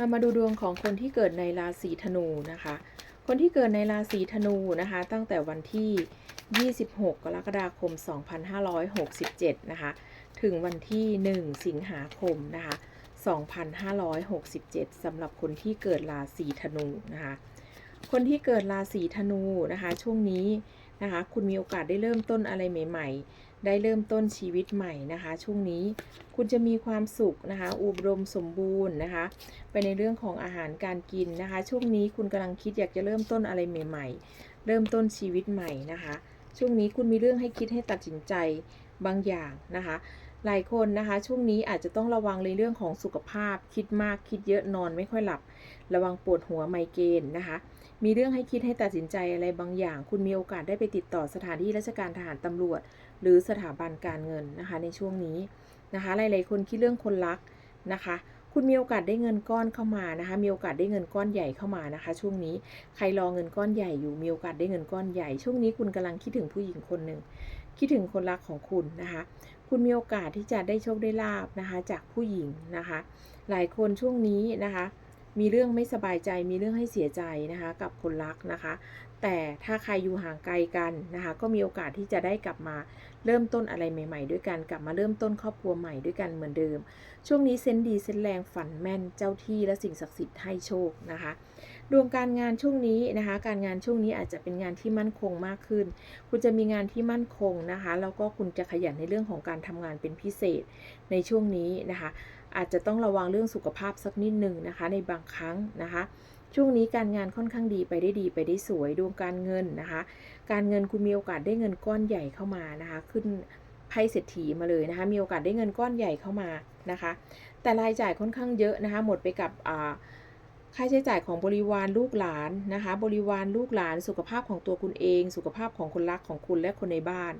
เรามาดูดวงของคนที่เกิดในราศีธนูนะคะ คนที่เกิดในราศีธนูนะคะ ตั้งแต่วันที่ 26 กรกฎาคม 2567 นะคะ ถึงวันที่ 1 สิงหาคมนะคะ 2567สำหรับคนที่เกิดราศีธนูนะคะ คนที่เกิดราศีธนูนะคะ ช่วงนี้นะคะ คุณมีโอกาสได้เริ่มต้นอะไรใหม่ ๆ ได้เริ่มต้นชีวิตใหม่นะคะ ช่วงนี้คุณจะมีความสุขนะคะ อุดมสมบูรณ์นะคะ ไปในเรื่องของอาหารการกินนะคะ ช่วงนี้คุณกำลังคิดอยากจะเริ่มต้นอะไรใหม่ ๆ เริ่มต้นชีวิตใหม่นะคะ ช่วงนี้คุณมีเรื่องให้คิดให้ตัดสินใจบางอย่างนะคะ หลายคนนะคะ ช่วงนี้อาจจะต้องระวังในเรื่องของสุขภาพ คิดมากคิดเยอะนอนไม่ค่อยหลับ ระวังปวดหัวไมเกรนนะคะ มีเรื่องให้คิดให้ตัดสินใจอะไรบางอย่าง คุณมีโอกาสได้ไปติดต่อสถานที่ราชการทหารตำรวจ หรือสถาบันการเงินนะคะ ในช่วงนี้นะคะ หลายๆคนคิดเรื่องคนรักนะคะคุณมีโอกาสได้เงินก้อนเข้ามานะคะ มีโอกาสได้เงินก้อนใหญ่เข้ามานะคะ ช่วงนี้ใครรอเงินก้อนใหญ่อยู่ มีโอกาสได้เงินก้อนใหญ่ ช่วงนี้คุณกำลังคิดถึงผู้หญิงคนหนึ่ง คิดถึงคนรักของคุณนะคะ คุณมีโอกาสที่จะได้โชคได้ลาบนะคะจากผู้หญิงนะคะ หลายคนช่วงนี้นะคะ มีเรื่องไม่สบายใจ มีเรื่องให้เสียใจนะคะ กับคนรักนะคะ แต่ถ้าใครอยู่ห่างไกลกันนะคะ ก็มีโอกาสที่จะได้กลับมาเริ่มต้นอะไรใหม่ ๆ ด้วยกันกลับมาเริ่มต้นครอบครัวใหม่ด้วยกันเหมือนเดิม ช่วงนี้เซนดีเซนแรงฝันแม่นเจ้าที่และสิ่งศักดิ์สิทธิ์ให้โชคนะคะดวงการงานช่วงนี้นะคะ การงานช่วงนี้อาจจะเป็นงานที่มั่นคงมากขึ้น คุณจะมีงานที่มั่นคงนะคะ แล้วก็คุณจะขยันในเรื่องของการทำงานเป็นพิเศษในช่วงนี้นะคะ อาจจะต้องระวังเรื่องสุขภาพสักนิดหนึ่งนะคะ ในบางครั้งนะคะ ช่วงนี้การงานค่อนข้างดีไปได้ดีไปได้สวยดวงการเงินนะคะ การเงินคุณมีโอกาสได้เงินก้อนใหญ่เข้ามานะคะ ขึ้นไพ่เศรษฐีมาเลยนะคะ มีโอกาสได้เงินก้อนใหญ่เข้ามานะคะ แต่รายจ่ายค่อนข้างเยอะนะคะ หมดไปกับอ่า ค่าใช้จ่ายของบริวารลูกหลานนะคะ บริวารลูกหลานสุขภาพของตัวคุณเอง สุขภาพของคนรักของคุณและคนในบ้าน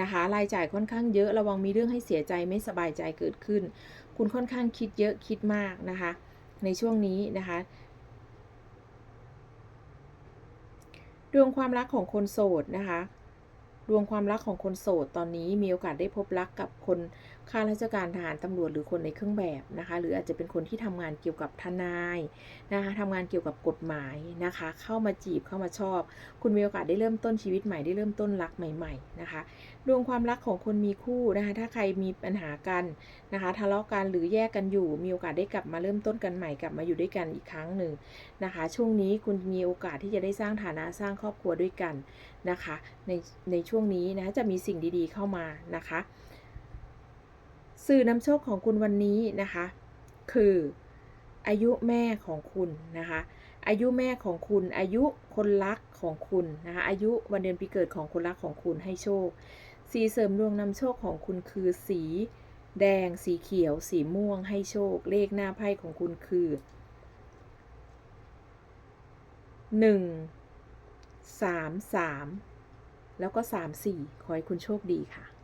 นะคะ รายจ่ายค่อนข้างเยอะระวังมีเรื่องให้เสียใจไม่สบายใจเกิดขึ้น คุณค่อนข้างคิดเยอะคิดมากนะคะ ในช่วงนี้นะคะดวงความรักของคนโสดนะคะ ดวงความรักของคนโสดตอนนี้มีโอกาสได้พบรักกับคน ข้าราชการทหารตำรวจหรือคนในเครื่องแบบนะคะ หรืออาจจะเป็นคนที่ทำงานเกี่ยวกับทนายนะคะทำงานเกี่ยวกับกฎหมายนะคะ เข้ามาจีบเข้ามาชอบ คุณมีโอกาสได้เริ่มต้นชีวิตใหม่ได้เริ่มต้นรักใหม่ ๆนะคะดวงความรักของคนมีคู่นะคะ ถ้าใครมีปัญหากันนะคะ ทะเลาะกันหรือแยกกันอยู่ มีโอกาสได้กลับมาเริ่มต้นกันใหม่กลับมาอยู่ด้วยกันอีกครั้งหนึ่งนะคะ ช่วงนี้คุณมีโอกาสที่จะได้สร้างฐานะสร้างครอบครัวด้วยกันนะคะ ในในช่วงนี้นะจะมีสิ่งดีๆเข้ามานะคะ สื่อนำโชคของคุณวันนี้นะคะ คืออายุแม่ของคุณนะคะ อายุแม่ของคุณ อายุคนรักของคุณนะคะอายุวันเดือนปีเกิดของคนรักของคุณให้โชค สีเสริมดวงนำโชคของคุณคือสี แดง สีเขียว สีม่วงให้โชค เลขหน้าไพ่ของคุณคือหนึ่งสามสามแล้วก็สามสี่ขอให้คุณโชคดีค่ะ